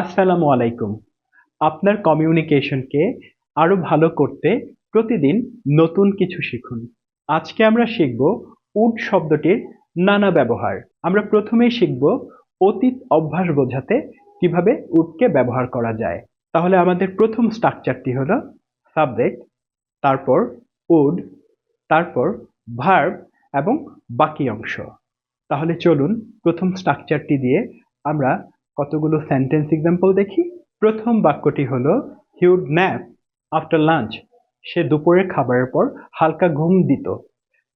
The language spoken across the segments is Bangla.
আসসালামু আলাইকুম। আপনার কমিউনিকেশনকে আরও ভালো করতে প্রতিদিন নতুন কিছু শিখুন। আজকে আমরা শিখব উড শব্দটির নানা ব্যবহার। আমরা প্রথমেই শিখব অতীত অভ্যাস বোঝাতে কীভাবে উডকে ব্যবহার করা যায়। তাহলে আমাদের প্রথম স্ট্রাকচারটি হলো সাবজেক্ট তারপর উড, তারপর ভার্ব এবং বাকি অংশ। তাহলে চলুন প্রথম স্ট্রাকচারটি দিয়ে আমরা কতগুলো সেন্টেন্স এক্সাম্পল দেখি? প্রথম বাক্যটি হলো হিউড ন্যাপ আফটার লাঞ্চ সে দুপুরের খাবারের পর হালকা ঘুম দিত।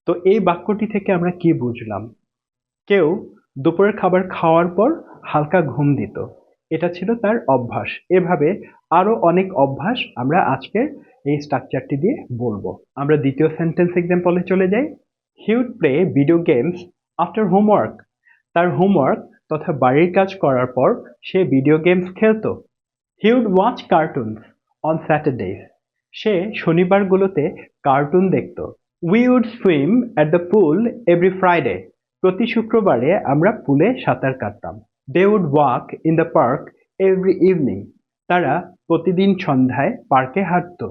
তো এই বাক্যটি থেকে আমরা কি বুঝলাম? কেউ দুপুরের খাবার খাওয়ার পর হালকা ঘুম দিত। এটা ছিল তার অভ্যাস। এভাবে আরও অনেক অভ্যাস আমরা আজকের এই স্ট্রাকচারটি দিয়ে বলব। আমরা দ্বিতীয় সেন্টেন্স এক্সাম্পলে চলে যাই। He'd play video games after homework তার হোমওয়ার্ক তথা বাড়ির কাজ করার পর সে ভিডিও গেমস খেলতো। He'd watch cartoons on Saturdays সে শনিবারগুলোতে কার্টুন দেখত। We would swim at the pool every Friday প্রতি শুক্রবারে আমরা পুলে সাঁতার কাটতাম। They would walk in the park every evening তারা প্রতিদিন সন্ধ্যায় পার্কে হাঁটতো।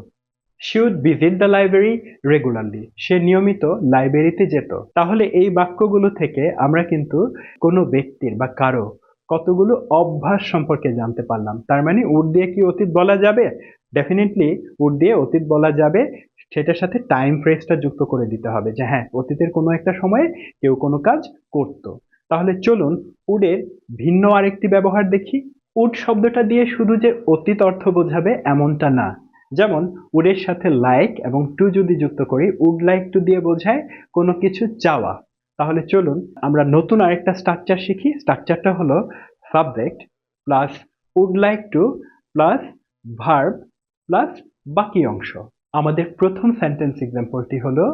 Would visit the library regularly সে নিয়মিত লাইব্রেরিতে যেত। তাহলে এই বাক্যগুলো থেকে আমরা কিন্তু কোনো ব্যক্তির বা কারও কতগুলো অভ্যাস সম্পর্কে জানতে পারলাম। তার মানে উড দিয়ে কি অতীত বলা যাবে? ডেফিনেটলি উড দিয়ে অতীত বলা যাবে। সেটার সাথে টাইম ফ্রেজটা যুক্ত করে দিতে হবে যে হ্যাঁ অতীতের কোনো একটা সময়ে কেউ কোনো কাজ করত। তাহলে চলুন উডের ভিন্ন আরেকটি ব্যবহার দেখি। উড শব্দটা দিয়ে শুধু যে অতীত অর্থ বোঝাবে এমনটা না। যেমন, উডের সাথে লাইক এবং টু যদি যুক্ত করি, উড লাইক টু দিয়ে বোঝায় কোনো কিছু চাওয়া। তাহলে চলুন, আমরা নতুন আরেকটা স্ট্রাকচার শিখি। স্ট্রাকচারটা হলো subject plus would like to plus verb plus বাকি অংশ। আমাদের প্রথম সেন্টেন্স এক্সাম্পলটি হলো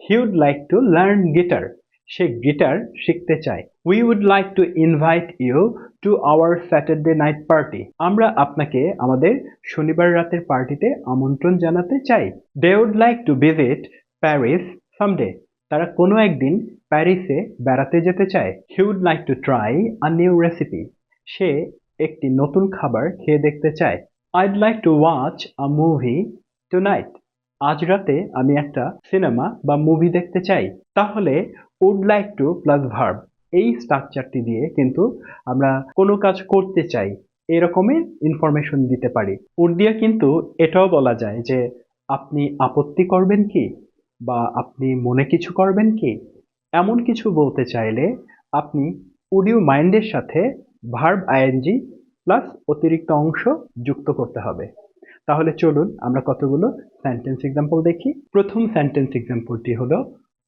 he'd like to learn guitar say guitar শিখতে চায়। We would like to invite you to our Saturday night party আমরা আপনাকে আমাদের শনিবার রাতের পার্টিতে আমন্ত্রণ জানাতে চাই। They would like to visit Paris someday তারা কোনো একদিন প্যারিসে বেড়াতে যেতে চায়। He would like to try a new recipe সে একটি নতুন খাবার খেয়ে দেখতে চায়। I'd like to watch a movie tonight আজ রাতে আমি একটা সিনেমা বা মুভি দেখতে চাই। তাহলে would like to plus verb এই স্ট্রাকচারটি দিয়ে কিন্তু আমরা কোনো কাজ করতে চাই এরকমের ইনফরমেশন দিতে পারি। উড দিয়ে কিন্তু এটাও বলা যায় যে, আপনি আপত্তি করবেন কি? বা আপনি মনে কিছু করবেন কি? এমন কিছু বলতে চাইলে আপনি উডিও মাইন্ডের সাথে ভার্ব আইএনজি প্লাস অতিরিক্ত অংশ যুক্ত করতে হবে। তাহলে চলুন আমরা কতগুলো সেন্টেন্স এক্সাম্পল দেখি। প্রথম সেন্টেন্স এক্সাম্পলটি হলো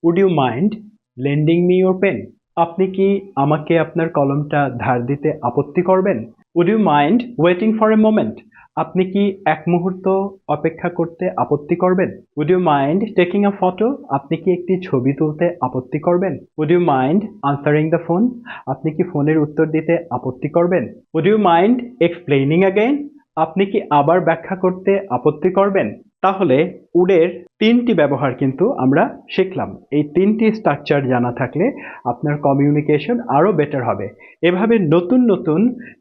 would you mind lending me your pen আপনি কি আমাকে আপনার কলমটা ধার দিতে আপত্তি করবেন? Would you mind waiting for a moment আপনি কি এক মুহূর্ত অপেক্ষা করতে আপত্তি করবেন? Would you mind taking a photo আপনি কি একটি ছবি তুলতে আপত্তি করবেন? Would you mind answering the phone আপনি কি ফোনের উত্তর দিতে আপত্তি করবেন? Would you mind explaining again আপনি কি আবার ব্যাখ্যা করতে আপত্তি করবেন? তাহলে উডের তিনটি ব্যবহার কিন্তু আমরা শিখলাম। এই তিনটি স্ট্রাকচার জানা থাকলে আপনার কমিউনিকেশন আরও বেটার হবে। এভাবে নতুন নতুন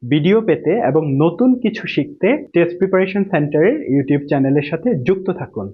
ভিডিও পেতে এবং নতুন কিছু শিখতে টেস্ট প্রিপারেশন সেন্টারের ইউটিউব চ্যানেলের সাথে যুক্ত থাকুন।